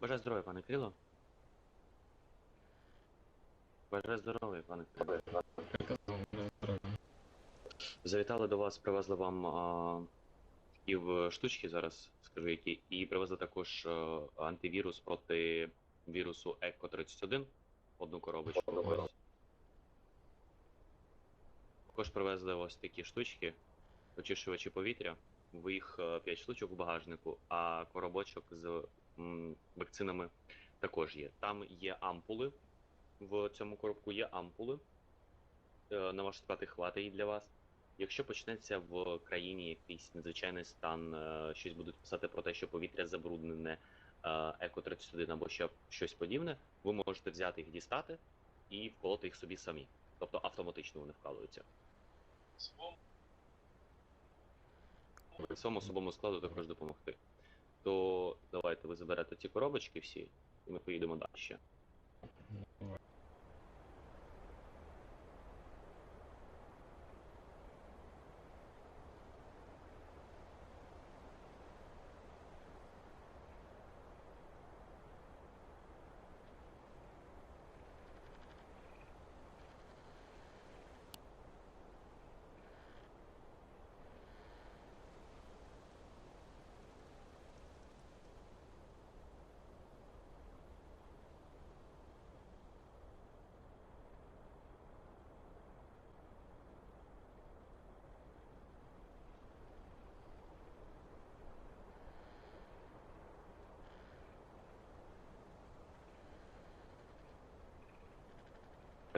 Бажаю здоров'я, пане Крило. Бажаю здоров'я, пане Крило. Завітали до вас, привезли вам а, і в штучки зараз, скажу які, і привезли також а, антивірус проти вірусу ECO 31, одну коробочку. Ось. Також привезли ось такі штучки, очищувачі повітря. В їх 5 штучок в багажнику, а коробочок з вакцинами також є. Там є ампули. В цьому коробку є ампули. Е, На ваш спати хватить для вас. Якщо почнеться в країні якийсь надзвичайний стан, е, щось будуть писати про те, що повітря забруднене е, еко 31 або ще щось подібне, ви можете взяти їх, дістати і вколоти їх собі самі. Тобто автоматично вони вкалуються. Своєму особовому складу також допомогти. То давайте ви заберете ці коробочки всі, і ми поїдемо далі.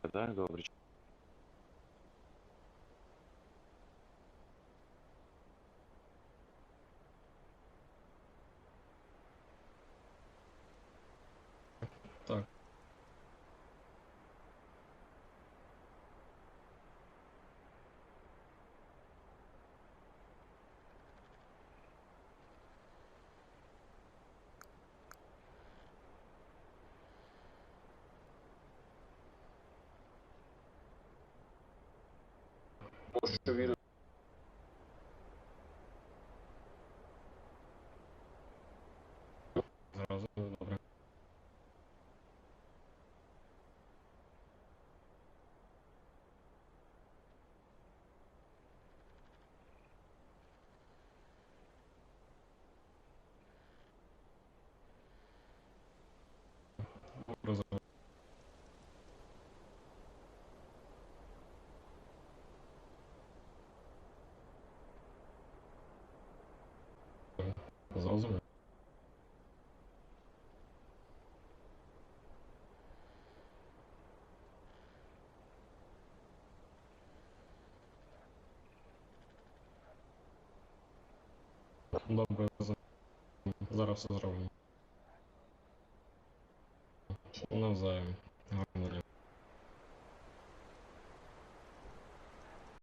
Так, добре. Так. tuvieron розуму. Добре, зараз все зроблено. Навзаєм. Гарно.